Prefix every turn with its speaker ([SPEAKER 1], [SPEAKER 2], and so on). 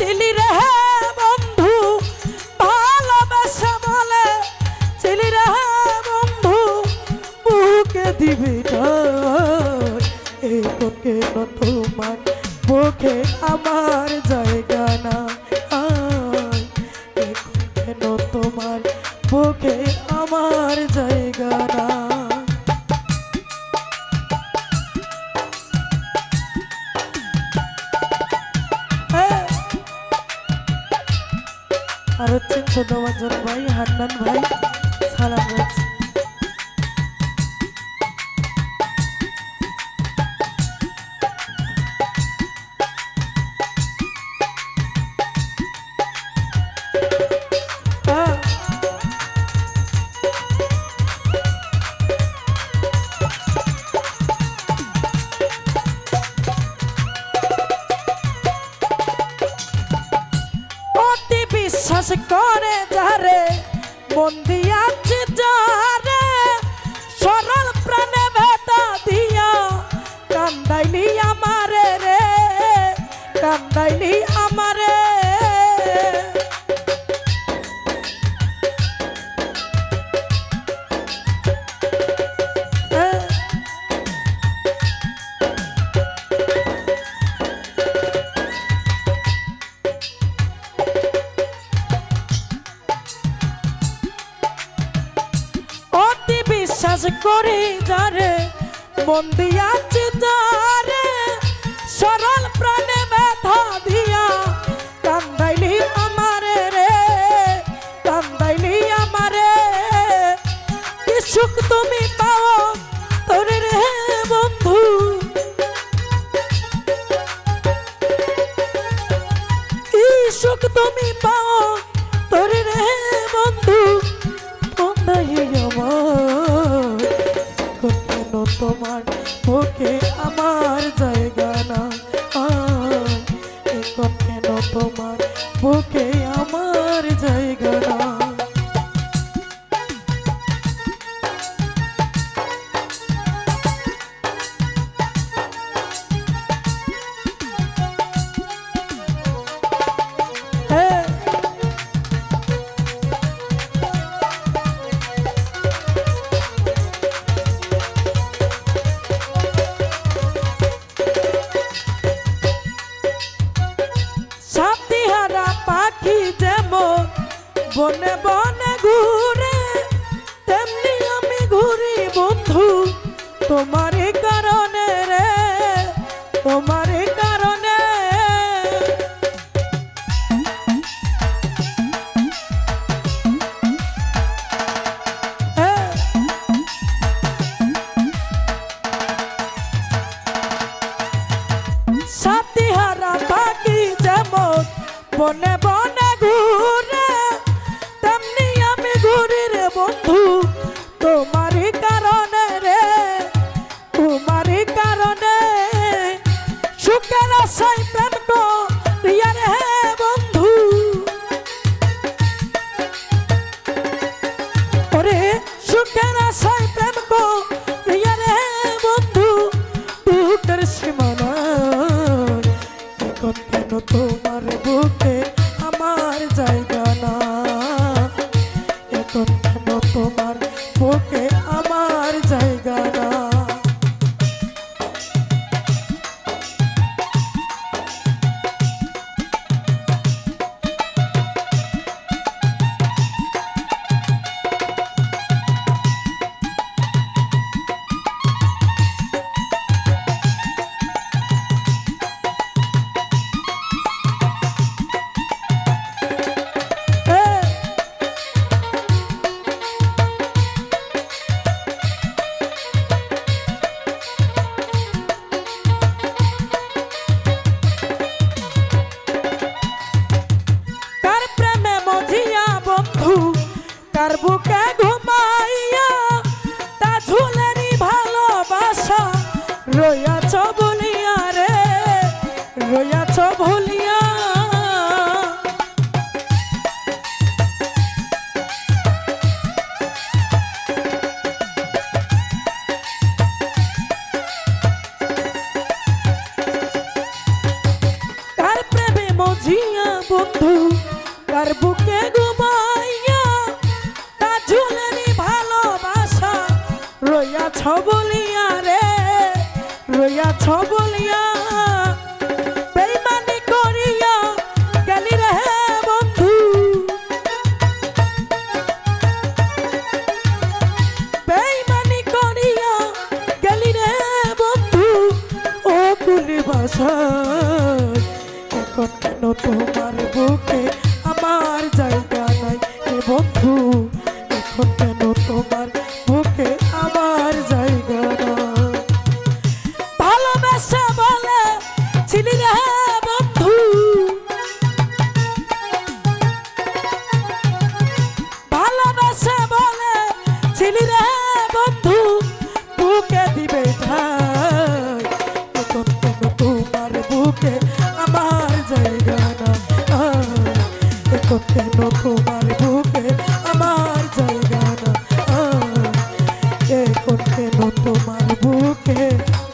[SPEAKER 1] Chilli রে বন্ধু, ভালোবাসা বলে চিলি রে বন্ধু, বুকে দিবি এই বুকে তোমার বুকে আমার জায়গা না তোমার বুকে আমার জায়গা হচ্ছে ছোট বাজন ভাই হান্নান ভাই। সালাম রয়েছে করে যারে মন দিয়াছে যারে সরল প্রাণে ভেটা দিয়া কান্দাইলি আমারে রে কান্দাইলি বিশ্বাস করি যারে, মন দিয়াছি যারে সরল প্রাণে ব্যথা দিয়া কান্দাইলি আমারে রে, কান্দাইলি আমারে। কি সুখ তুমি পাও তোরে রে বন্ধু। কি সুখ তুমি পাও তোমার ওকে আমার জায়গা না বনে বনে ঘুরে, তেমনি আমি ঘুরি বন্ধু। তোমার কারণে রে তোমার কারণে। হ্যাঁ। সাথীহারা পাখি যেমন বনে বনে ঘুরে বন্ধু, তোমারই কারণে রে, তোমারই কারণে সুখের আশায় প্রেম করিয়া রে বন্ধু। ওরে, সুখের আশায় প্রেম করিয়া রে বন্ধু দুঃখের সীমানা এখন কেন তোমার বুকে? আমার জায়গা না। এখন বুঝিয়া বন্ধু কার বুকে ঘুমাইয়া তা ভালোবাসা। রইয়াছ বলিয়া রে রইয়াছ বলিয়া এখন কেন তোমার বুকে আমার জায়গা ভালোবাসা বলে ছিলি রে বন্ধু। ভালোবাসা বলে ছিলি রে বন্ধু। বুকে দিবে ঠাই। এখন কেন তোমার বুকে আমার না? এখন কেন তোমার বুকে